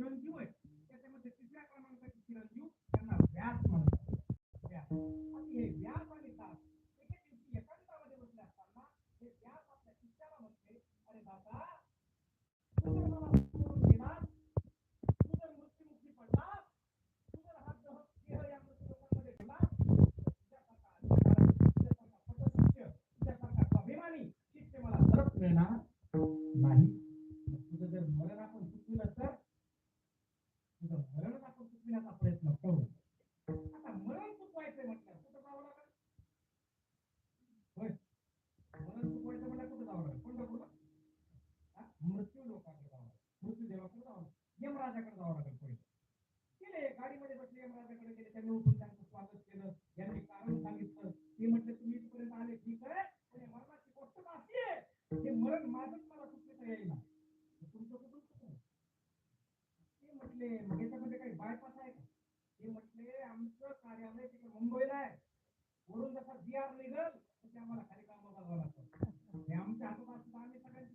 चिरंजीव आहे त्याच्यामध्ये मृत्यू लोकांकडे जावं मृत्यू देवाकडे जावं यमराजाकडे जावं लागेल पहिले गेले गाडीमध्ये बसले यमराजाकडे गेले त्यांनी उठून त्यांचं स्वागत केलं. यांनी कारण सांगितलं. ते म्हटलं तुम्ही इथपर्यंत आले ठीक आहे. पण मरणाची गोष्ट तर आहे. ते मरण माझंच मला कुठे येईना तुमचं कुठून ते म्हटले मग याच्यामध्ये काही बायपास आहे का? ते म्हटले आमचं कार्यालय तिकडे मुंबईला आहे. वरून जसा बी आर निघल तसे आम्हाला खाली काम बघावं लागतं. हे आमच्या हातात असतं आम्ही सगळ्यांची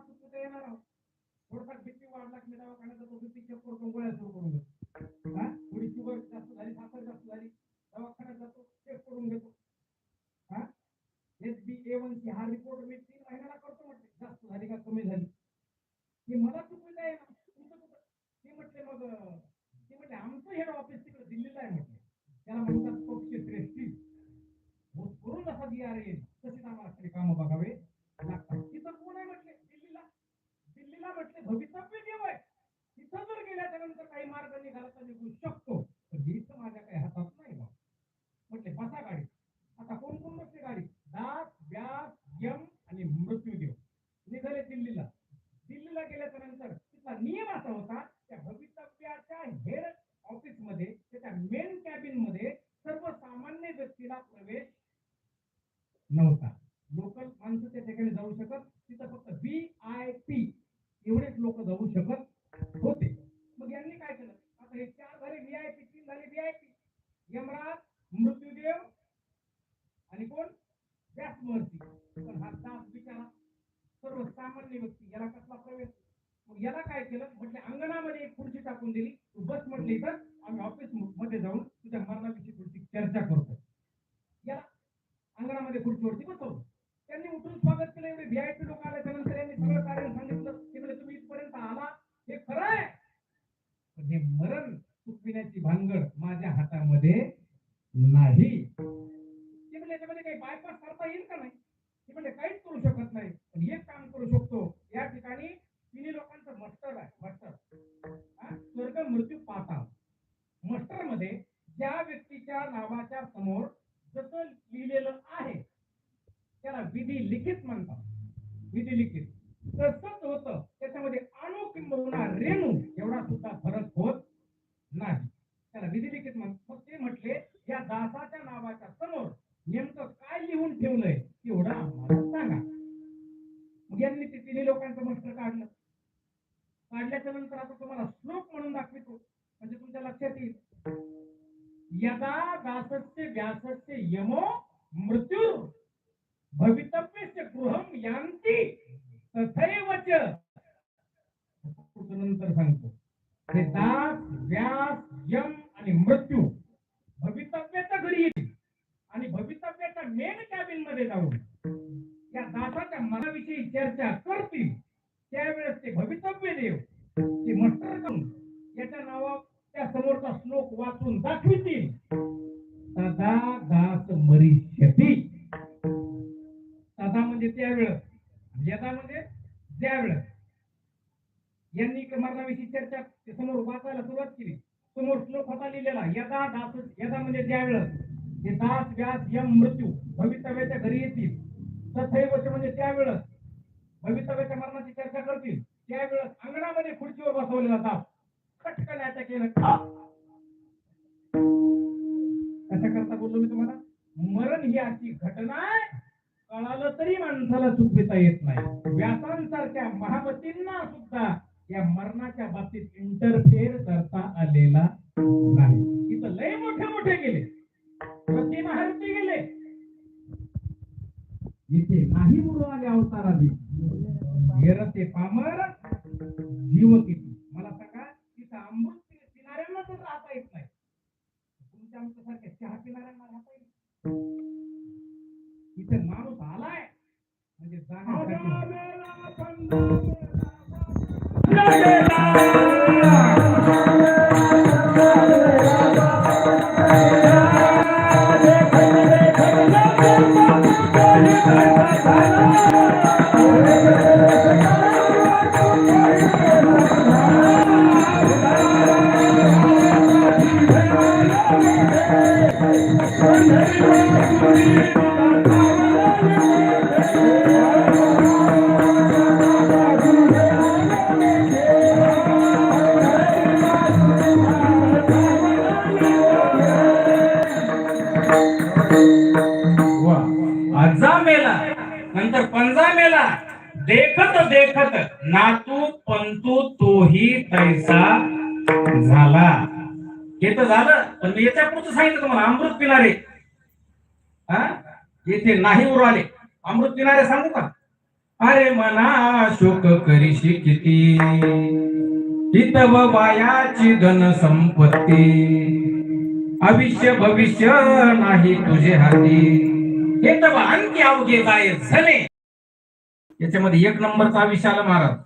मरण मला चुकता येणार नाही. थोडासा भीती वाढला की मी दवाखान्यात जातो भीती चेक गोळ्या सुरू करून घेतो हा? थोडी शुगर जास्त झाली साखर जास्त झाली दवाखान्यात जातो चेक करून घेतो हा S B A one C हा रिपोर्ट मी तीन महिन्याला करतो म्हटले जास्त झाली का कमी झाली की मला चुकलं आहे ना तुमचं कुठं ते म्हटले मग अं, ते म्हटले आमचं हेड ऑफिस तिकडे दिल्लीला आहे म्हटले त्याला म्हणतात पक्ष श्रेष्ठी करून जसा जी आर येईल तशीच आम्हाला तरी कामं बघावे लागतात तिथं कोण आहे म्हटले दिल्लीला दिल्लीला म्हटले भवितव्य देव आहे तिथं जर गेल्याच्यानंतर काही मार्ग निघाला तर निघू शकतो पण हे तर माझ्या काही हातात नाही बा म्हटले बसा गाडी आता कोण कोण बसले गाडी दास व्यास यम आणि मृत्यूदेव निघाले दिल्लीला दिल्लीला गेल्याच्यानंतर तिथला नियम असा होता त्या भवितव्याच्या हेड ऑफिसमध्ये त्याच्या मेन कॅबिनमध्ये सर्वसामान्य व्यक्तीला प्रवेश नव्हता. लोकल माणसं त्या ठिकाणी जाऊ शकत तिथं फक्त व्ही आय पी एवढेच लोक जाऊ शकत होते. मग यांनी काय केलं? आता हे चार झाले व्ही आय पी तीन झाले व्ही आय पी यमराज मृत्यूदेव आणि कोण? व्यासमहर्षी पण हा दास बिचारा सर्वसामान्य व्यक्ती याला कसला प्रवेश? मग याला काय केलं? म्हटले अंगणामध्ये एक खुर्ची टाकून दिली. तू बस म्हटली तर आम्ही ऑफिसमध्ये जाऊन पिण्याची भानगड माझ्या हातामध्ये नाही. ते म्हणजे याच्यामध्ये काही बायपास करता येईल का नाही? ते म्हणजे काहीच करू शकत नाही. पण एक काम करू शकतो. या ठिकाणी तिन्ही लोकांचं मस्टर आहे मस्टर स्वर्ग मृत्यू पाताळ. मस्टरमध्ये ज्या व्यक्तीच्या नावाच्या समोर जसं लिहिलेलं आहे त्याला विधी लिखित म्हणतात. विधी लिखित. तसंच होतं. त्याच्यामध्ये अणु किंबहुना रेणू एवढा सुद्धा फरक होत लोकांचं मस्टर काढलं. काढल्याच्या नंतर आता तुम्हाला श्लोक म्हणून दाखवितो. म्हणजे तुमच्या लक्षात येईल. यदा दासस्य व्यासस्य यमो मृत्यू भवितव्यस्य गृहम यांती तथैव नंतर सांगतो. आणि दास व्यास यम आणि मृत्यू भवितव्याच्या घरी येतील आणि भवितव्याच्या मेन कॅबिनमध्ये जाऊन या दासाच्या मनाविषयी चर्चा वाचून तदा दास मरिष्यती तदा म्हणजे त्यावेळेस. यदा म्हणजे ज्यावेळेस. यांनी इकडे मरणाविषयी चर्चा समोर वाचायला सुरुवात केली. समोर श्लोक होता लिहिलेला यदा दास यदा म्हणजे ज्यावेळेस. हे दास व्यास यम मृत्यू भवितव्याच्या घरी येतील. तथैवच म्हणजे त्यावेळेस. भवितव्याच्या मरणाची चर्चा करतील. त्यावेळेस अंगणामध्ये खुर्चीवर बसवले जातात खटकन अटॅक केलं. करता बोललो मी तुम्हाला? मरण ही अशी घटना आहे. कळालं तरी माणसाला चुकविता येत नाही. व्यासांसारख्या महापतींना सुद्धा या मरणाच्या बाबतीत इंटरफेअर करता आलेला नाही. इथं लय मोठे मोठे गेले. प्रति महारथी गेले. इथे नाही मुलं आले अवताराने. हेर ते पामर जीव किती? म्हणजे जाण्यासाठी अज्जा मेला. नंतर पंजा मेला. देखत देखत. नातू पंतू तोही तैसा झाला. हे तर झालं पण मी याच्या पुढचं सांगितलं तुम्हाला अमृत पिणारे. हा? येथे नाही उर आले. अमृत पिणारे सांगू का? अरे मना शोक करीशी किती? हितव बायाची धन संपत्ती. अविष्य भविष्य नाही तुझे हाती. हे तर आणखी अवघे काय झाले. याच्यामध्ये एक नंबरचा विशाल महाराज.